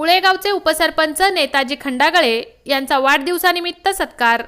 उळेगावचे उपसरपंच नेताजी खंडागळे यांचा वाढदिवसानिमित्त सत्कार.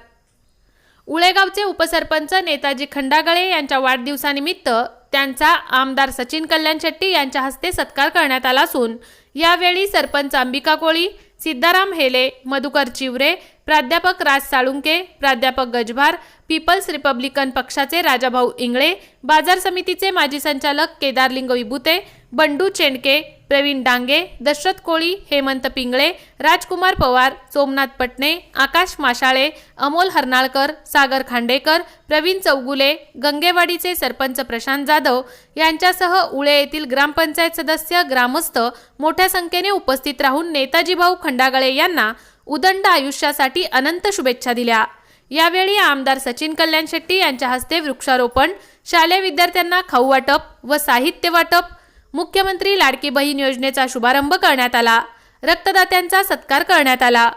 उळेगावचे उपसरपंच नेताजी खंडागळे यांच्या वाढदिवसानिमित्त त्यांचा आमदार सचिन कल्याण शेट्टी यांच्या हस्ते सत्कार करण्यात आला असून यावेळी सरपंच अंबिका कोळी सिद्धाराम हेले मधुकर चिवरे प्राध्यापक राज साळुंके प्राध्यापक गजभार पीपल्स रिपब्लिकन पक्षाचे राजाभाऊ इंगळे बाजार समितीचे माजी संचालक केदारलिंग विभुते बंडू चेंडके प्रवीण डांगे दशरथ कोळी हेमंत पिंगळे राजकुमार पवार सोमनाथ पटणे आकाश माशाळे अमोल हरनाळकर सागर खांडेकर प्रवीण चौगुले गंगेवाडीचे सरपंच प्रशांत जाधव यांच्यासह उळे येथील ग्रामपंचायत सदस्य ग्रामस्थ मोठ्या संख्येने उपस्थित राहून नेताजी भाऊ खंडागळे यांना उदंड आयुष्यासाठी अनंत शुभेच्छा दिल्या. यावेळी आमदार सचिन कल्याण शेट्टी यांच्या हस्ते वृक्षारोपण शालेय विद्यार्थ्यांना खाऊ वाटप व साहित्य वाटप मुख्यमंत्री लाडकी बहीण योजनेचा शुभारंभ करण्यात आला. रक्तदात्यांचा सत्कार करण्यात आला.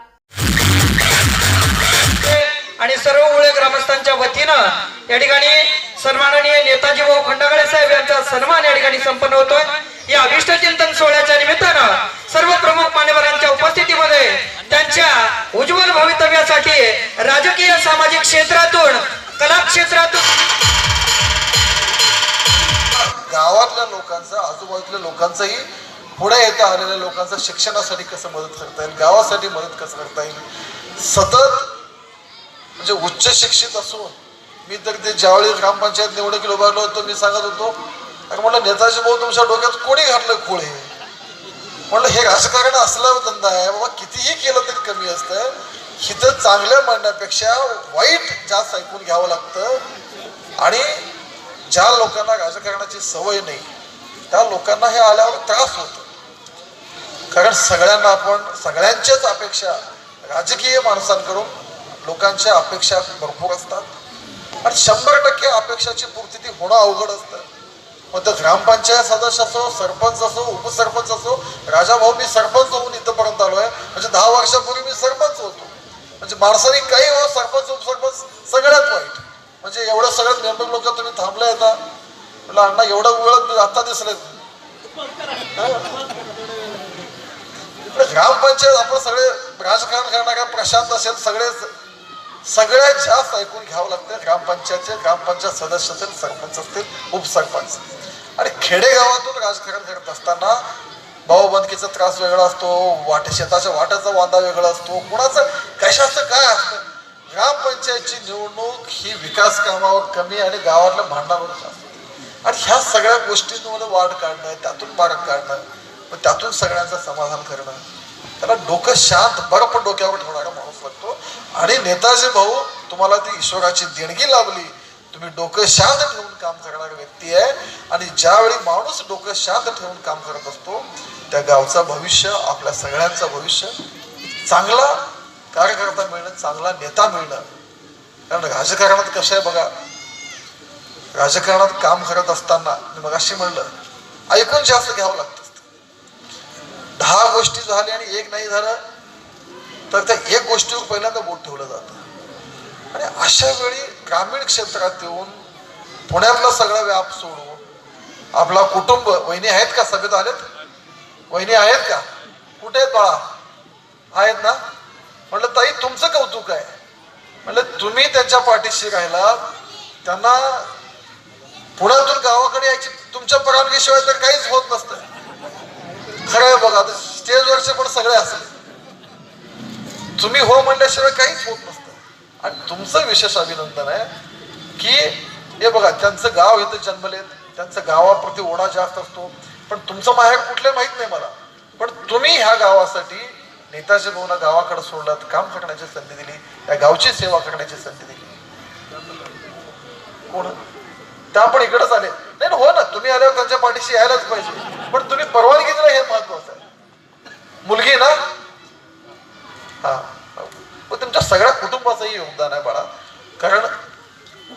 आणि सर्व उळे ग्रामस्थांच्या वतीनं या ठिकाणी सन्माननीय नेताजी भाऊ खंडागळे साहेब यांचा सन्मान या ठिकाणी संपन्न होतोय. या अभिष्ट चिंतन सोहळ्याच्या निमित्तानं सर्व प्रमुख मान्यवरांच्या उपस्थितीमध्ये त्यांच्या उज्ज्वल भवितव्यासाठी राजकीय सामाजिक क्षेत्रातून कला क्षेत्रातून गावातल्या लोकांचं आजूबाजूतल्या लोकांचंही पुढे येता आलेल्या लोकांचं शिक्षणासाठी कसं मदत करता येईल? गावासाठी मदत कसं करता येईल? सतत म्हणजे उच्च शिक्षित असून मी तर ते ज्यावेळी ग्रामपंचायत निवडणुकीला उभारलो होतो मी सांगत होतो अरे म्हटलं नेताजी भाऊ तुमच्या डोक्यात कोणी घातलं खोळ हे? म्हटलं हे राजकारण असला धंदा आहे. बाबा कितीही केलं तरी कमी असतं. हिथं चांगलं म्हणण्यापेक्षा वाईट जास्त ऐकून घ्यावं लागतं. आणि ज्या लोकांना राजकारणाची सवय नाही त्या लोकांना हे आल्यावर त्रास होतो. कारण सगळ्यांना आपण सगळ्यांच्याच अपेक्षा राजकीय माणसांकडून लोकांच्या अपेक्षा भरपूर असतात. आणि शंभर टक्के अपेक्षाची पूर्ती ती होणं अवघड असतं. मग तर ग्रामपंचायत सदस्य असो सरपंच असो उपसरपंच असो राजाभाऊ मी सरपंच होऊन इथंपर्यंत आलो आहे म्हणजे दहा वर्षापूर्वी मी सरपंच होतो. म्हणजे माणसाने काही हो सरपंच उपसरपंच सगळ्यात वाईट. म्हणजे एवढं सगळ्यात नेमक लोक तुम्ही थांबले आता. म्हटलं अण्णा एवढं वेळ आता दिसले. ग्रामपंचायत आपण सगळे राजकारण करणाऱ्या प्रशांत असेल सगळे सगळ्यात जास्त ऐकून घ्यावं लागतं ग्रामपंचायतचे ग्रामपंचायत सदस्य असतील सरपंच असतील उपसरपंच. आणि खेडेगावातून राजकारण करत असताना भाऊबंदकीचा त्रास वेगळा असतो वाटे शेताच्या वाट्याचा वांदा वेगळा असतो. कुणाचं कशाचं काय असतं? ग्रामपंचायतची निवडणूक ही विकास कामावर कमी आणि गावातलं भांडणावर जास्त. आणि ह्या सगळ्या गोष्टींमध्ये वाढ काढणं त्यातून मार्ग काढणं मग त्यातून सगळ्यांचं समाधान करणं त्याला डोकं शांत बर्फ डोक्यावर ठेवणारा माणूस लागतो आणि नेताजी भाऊ तुम्हाला ती ईश्वराची देणगी लाभली. तुम्ही डोकं शांत ठेवून काम करणारा व्यक्ती आहे. आणि ज्यावेळी माणूस डोकं शांत ठेवून काम करत असतो त्या गावचं भविष्य आपल्या सगळ्यांचं भविष्य चांगला कार्यक्रम चांगला नेता मिळणं कारण राजकारणात कसं आहे बघा राजकारणात काम करत असताना मी मगाशी म्हणलं ऐकून जास्त घ्यावं लागतं. दहा गोष्टी झाल्या आणि एक नाही झालं तर त्या एक गोष्टीवर पहिल्यांदा बोट ठेवलं जातं. आणि अशा वेळी ग्रामीण क्षेत्रात येऊन पुण्यातला सगळा व्याप सोडून आपला कुटुंब वहिनी आहेत का? सभेत आलेत? वहिनी आहेत का? कुठे आहेत बाळा? आहेत ना? म्हटलं ताई तुमचं कौतुक आहे. म्हटलं तुम्ही त्यांच्या पाठीशी राहिला त्यांना पुण्यातून गावाकडे यायची तुमच्या परवानगीशिवाय तर काहीच होत नसतं. खरं आहे बघा आता स्टेजवरचे पण सगळे असले. तुम्ही हो म्हणल्याशिवाय काहीच होत नसतं. आणि तुमचं विशेष अभिनंदन आहे की हे बघा त्यांचं गाव इथं जन्मलेत त्यांचं गावाप्रती ओढा जास्त असतो. पण तुमचं माहेर कुठले माहीत नाही मला. पण तुम्ही ह्या गावासाठी नेताजी भाऊना गावाकडे सोडलात काम करण्याची संधी दिली या गावची सेवा करण्याची संधी दिली. कोण? त्या पण इकडेच आले. नाही ना, हो ना तुम्ही आल्यावर त्यांच्या पाठीशी यायलाच पाहिजे. पण तुम्ही परवानगी दिला हे महत्वाचं आहे. मुलगी ना? हा. पण तुमच्या सगळ्या कुटुंबाचंही योगदान आहे बाळा. कारण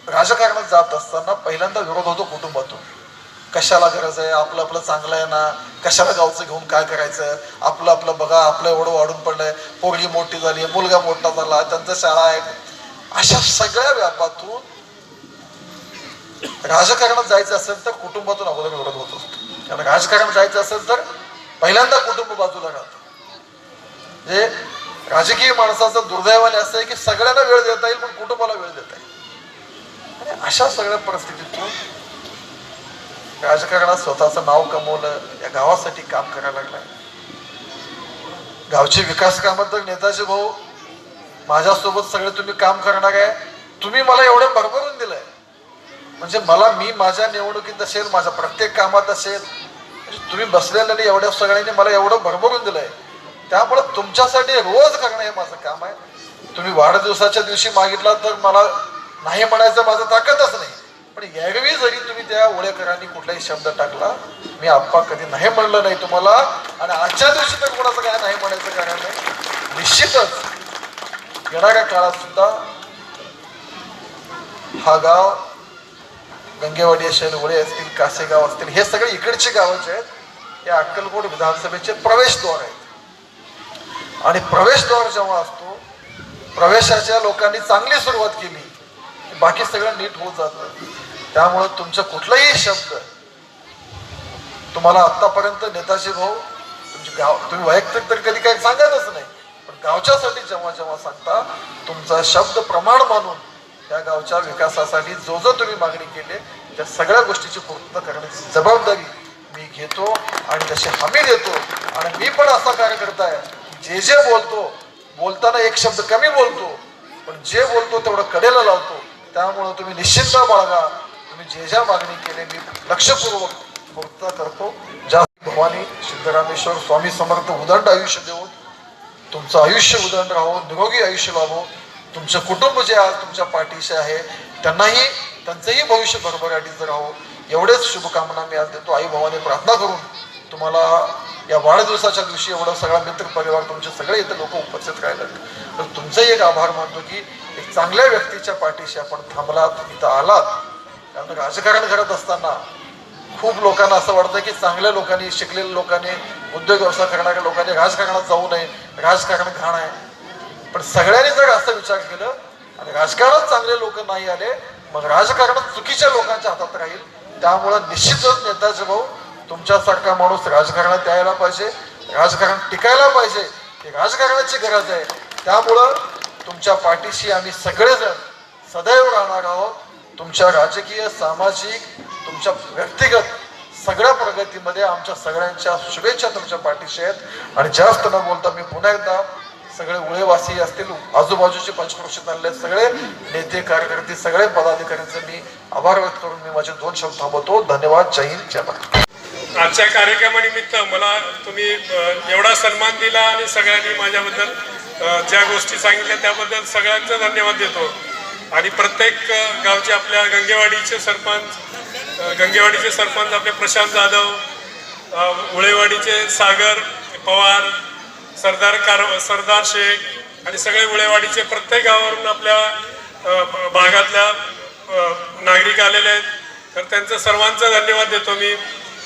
राजकारणात जात असताना पहिल्यांदा विरोध होतो कुटुंबातून. कशाला गरज आहे? आपलं आपलं चांगलं आहे ना? कशाला गावचं घेऊन काय करायचं? आपलं आपलं बघा आपलं एवढं वाढून पडलंय. पोरगी मोठी झाली मुलगा मोठा झाला त्यांचं शाळा आहे. अशा सगळ्या व्यापातून राजकारणात जायचं असेल तर कुटुंबातून अगोदर विरोध होत असतो. कारण राजकारण जायचं असेल तर पहिल्यांदा कुटुंब बाजूला राहतं. म्हणजे राजकीय माणसाचं दुर्दैवाने असं आहे की सगळ्यांना वेळ देता येईल पण कुटुंबाला वेळ देता येईल. आणि अशा सगळ्या परिस्थितीतून राजकारणात स्वतःचं नाव कमवलं या गावासाठी काम करायला लागलाय. गावची विकास कामात तर नेताजी भाऊ माझ्यासोबत सगळे तुम्ही काम करणार आहे. तुम्ही मला एवढं भरभरून दिलंय. म्हणजे मला मी माझ्या निवडणुकीत असेल माझ्या प्रत्येक कामात असेल म्हणजे तुम्ही बसलेल्या एवढ्या सगळ्यांनी मला एवढं भरभरून दिलंय. त्यामुळे तुमच्यासाठी रोज करणं हे माझं काम आहे. तुम्ही वाढदिवसाच्या दिवशी मागितला तर मला नाही म्हणायचं माझं ताकदच नाही. पण यावेळी जरी तुम्ही त्या ओळेकरांनी कुठलाही शब्द टाकला मी आप्पा कधी नाही म्हणलं नाही तुम्हाला. आणि आजच्या दिवशी तर कोणाचं काय नाही म्हणायचं कारण नाही. निश्चितच येणाऱ्या काळात सुद्धा हा गाव गंगेवाडी असेल ओळे असतील कासेगाव असतील हे सगळे इकडची गावं जे आहेत. हे अक्कलकोट विधानसभेचे प्रवेशद्वार आहेत. आणि प्रवेशद्वार जेव्हा असतो प्रवेशाच्या लोकांनी चांगली सुरुवात केली. बाकी सगळं नीट होत जातं त्यामुळं तुमचा कुठलाही शब्द तुम्हाला आतापर्यंत नेताजी भाऊ तुमचे गाव तुम्ही वैयक्तिक तर कधी काही सांगतच नाही पण गावच्यासाठी जेव्हा जेव्हा सांगता तुमचा शब्द प्रमाण मानून त्या गावच्या विकासासाठी जो जो तुम्ही मागणी केली त्या सगळ्या गोष्टीची पूर्तता करण्याची जबाबदारी मी घेतो आणि तशी हमी देतो. आणि मी पण असा कार्यकर्ता आहे जे जे बोलतो बोलताना एक शब्द कमी बोलतो पण जे बोलतो तेवढं कडेला लावतो. त्यामुळं तुम्ही निश्चिंत बाळगा. तुम्ही जे ज्या मागणी केली मी लक्षपूर्वक पूर्तता करतो. ज्या भवानी सिद्धरामेश्वर स्वामी समर्थ उदंड आयुष्य देऊन तुमचं आयुष्य उदंड राहो निरोगी आयुष्य लाभो तुमचं कुटुंब जे आज तुमच्या पाठीशी आहे त्यांनाही त्यांचंही भविष्य भरभराटीचं राहो एवढेच शुभकामना मी आज देतो. आई भावाने प्रार्थना करून तुम्हाला या वाढदिवसाच्या दिवशी एवढा सगळा मित्र परिवार तुमचे सगळे इथे लोक उपस्थित राहिलेत. तर तुमचंही एक आभार मानतो की एक चांगल्या व्यक्तीच्या पाठीशी आपण थांबलात इथं आलात. कारण राजकारण करत असताना खूप लोकांना असं वाटतं की चांगल्या लोकांनी शिकलेल्या लोकांनी उद्योग व्यवसाय करणाऱ्या लोकांनी राजकारणात जाऊ नये राजकारण घाण आहे पण सगळ्यांनी जर असं विचार केलं आणि राजकारणात चांगले लोक नाही आले मग राजकारणात चुकीच्या लोकांच्या हातात राहील. त्यामुळं निश्चितच नेताजी भाऊ तुमच्यासारखा माणूस राजकारणात यायला पाहिजे राजकारण टिकायला पाहिजे ही राजकारणाची गरज आहे. त्यामुळं तुमच्या पाठीशी आम्ही सगळेजण सदैव राहणार आहोत. तुमच्या राजकीय सामाजिक तुमच्या व्यक्तिगत सगळ्या प्रगतीमध्ये आमच्या सगळ्यांच्या शुभेच्छा तुमच्या पाठीशी आहेत. आणि जास्त न बोलता मी पुन्हा एकदा सगळे उळेवासी असतील आजूबाजूचे पंचक्रोशीत आणले सगळे नेते कार्यकर्ते सगळे पदाधिकाऱ्यांचे मी आभार व्यक्त करून मी माझे दोन शब्द थांबवतो. धन्यवाद. जय हिंद जय आजच्या कार्यक्रमानिमित्त मला तुम्ही एवढा सन्मान दिला आणि सगळ्यांनी माझ्याबद्दल ज्या गोष्टी सांगितल्या त्याबद्दल सगळ्यांचा धन्यवाद देतो. आणि प्रत्येक गावचे आपल्या गंगेवाडीचे सरपंच गंगेवाडीचे सरपंच आपले प्रशांत जाधव उळेवाडीचे सागर पवार सरदार कार सरदार शेख आणि सगळे उळेवाडीचे प्रत्येक गावावरून आपल्या भागातल्या नागरिक आलेले आहेत. तर त्यांचं सर्वांचा धन्यवाद देतो मी.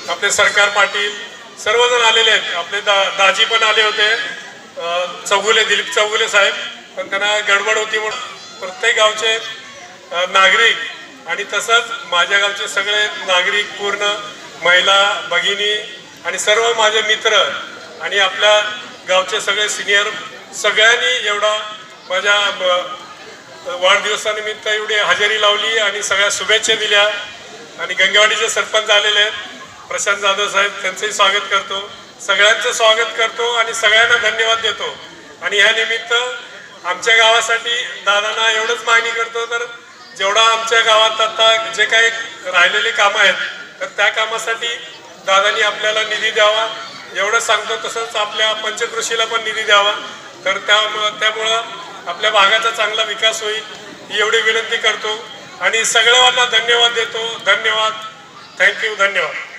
आपले सरकार पाटील सर्वजण आलेले आहेत. आपले दा दाजी पण आले होते. चौगुले दिलीप चौगुले साहेब. पण त्यांना गडबड होती म्हणून प्रत्येक गावचे नागरिक आणि तसंच माझ्या गावचे सगळे नागरिक पूर्ण महिला भगिनी आणि सर्व माझे मित्र आणि आपल्या गावचे सगळे सिनियर सगळ्यांनी एवढा माझ्या ब- वाढदिवसानिमित्त एवढी हजेरी लावली आणि सगळ्या शुभेच्छा दिल्या. आणि गंगेवाडीचे सरपंच आलेले आहेत. प्रशांत जाधव साहेब त्यांचंही स्वागत करतो. सगळ्यांचं स्वागत करतो आणि सगळ्यांना धन्यवाद देतो. आणि ह्या निमित्त आमच्या गावासाठी दादांना एवढंच मागणी करतो तर जेवढा आमच्या गावात आता जे काही राहिलेली कामं आहेत तर त्या कामासाठी दादांनी आपल्याला निधी द्यावा. एवढं सांगतो तसंच आपल्या पंचकृषीला पण निधी द्यावा. तर त्यामुळं त्यामुळं आपल्या भागाचा चांगला विकास होईल ही एवढी विनंती करतो. आणि सगळ्यांना धन्यवाद देतो. धन्यवाद. थँक्यू धन्यवाद.